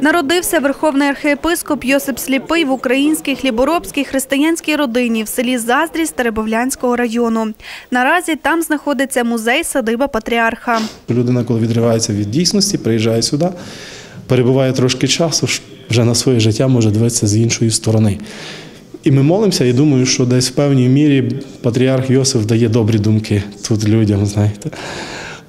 Народився верховний архієпископ Йосип Сліпий в українській хліборобській християнській родині в селі Заздрі Старебовлянського району. Наразі там знаходиться музей садиба патріарха. Людина, коли відривається від дійсності, приїжджає сюди, перебуває трошки часу, вже на своє життя може дивитися з іншої сторони. І ми молимося, і думаю, що десь в певній мірі патріарх Йосиф дає добрі думки тут людям, знаєте.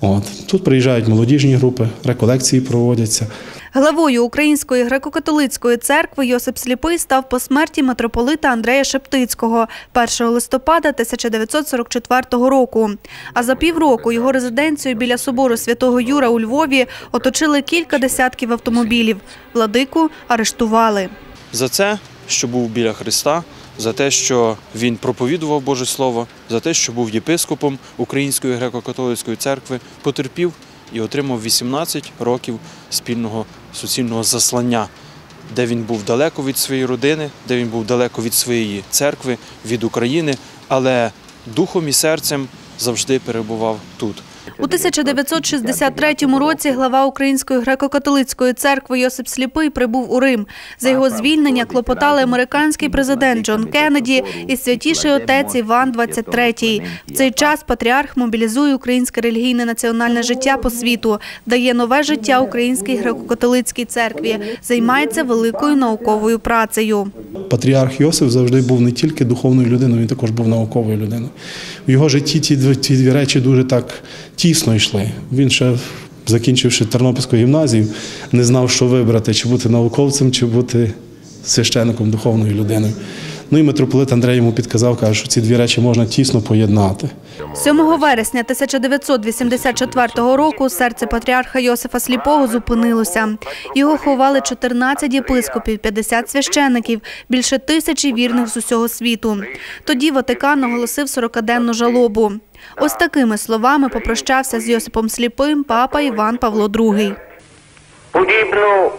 От. Тут приїжджають молодіжні групи, реколекції проводяться. Главою Української греко-католицької церкви Йосип Сліпий став по смерті митрополита Андрея Шептицького 1 листопада 1944 року. А за півроку його резиденцію біля собору святого Юра у Львові оточили кілька десятків автомобілів. Владику арештували. за це, що був біля Христа, за те, що він проповідував Боже Слово, за те, що був єпископом Української греко-католицької церкви, потерпів і отримав 18 років спільного суцільного заслання, де він був далеко від своєї родини, де він був далеко від своєї церкви, від України, але духом і серцем завжди перебував тут. У 1963 році глава Української греко-католицької церкви Йосип Сліпий прибув у Рим. За його звільнення клопотали американський президент Джон Кеннеді і святіший отець Іван XXIII. В цей час патріарх мобілізує українське релігійне національне життя по світу, дає нове життя українській греко-католицькій церкві, займається великою науковою працею. Патріарх Йосиф завжди був не тільки духовною людиною, він також був науковою людиною. В його житті ці дві- ті дві речі дуже так тісно йшли. Він ще, закінчивши Тернопільську гімназію, не знав, що вибрати, чи бути науковцем, чи бути священником, духовною людиною. Ну і митрополит Андрей йому підказав, каже, що ці дві речі можна тісно поєднати. 7 вересня 1984 року серце патріарха Йосифа Сліпого зупинилося. Його ховали 14 єпископів, 50 священиків, більше тисячі вірних з усього світу. Тоді Ватикан оголосив 40-денну жалобу. Ось такими словами попрощався з Йосипом Сліпим папа Іван Павло II. подібно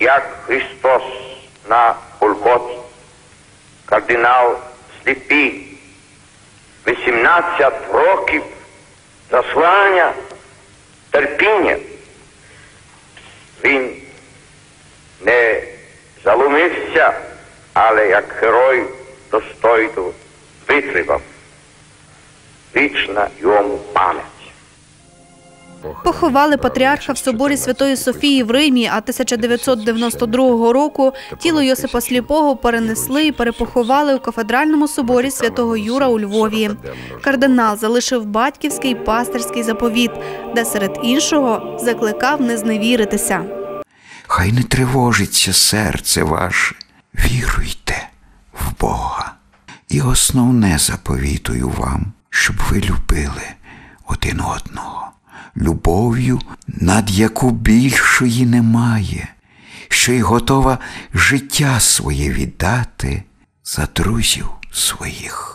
як Христос на Голготі. Кардинал Сліпий 18 років заслання, терпіння. Він не заломився, але як герой достойно витримав. Вічна йому пам'ять. Поховали патріарха в соборі Святої Софії в Римі, а 1992 року тіло Йосипа Сліпого перенесли і перепоховали у кафедральному соборі Святого Юра у Львові. Кардинал залишив батьківський пастирський заповіт, де серед іншого закликав не зневіритися. Хай не тривожиться серце ваше, віруйте в Бога. І основне заповітую вам, щоб ви любили один одного, любов'ю, над яку більшої немає, що й готова життя своє віддати за друзів своїх.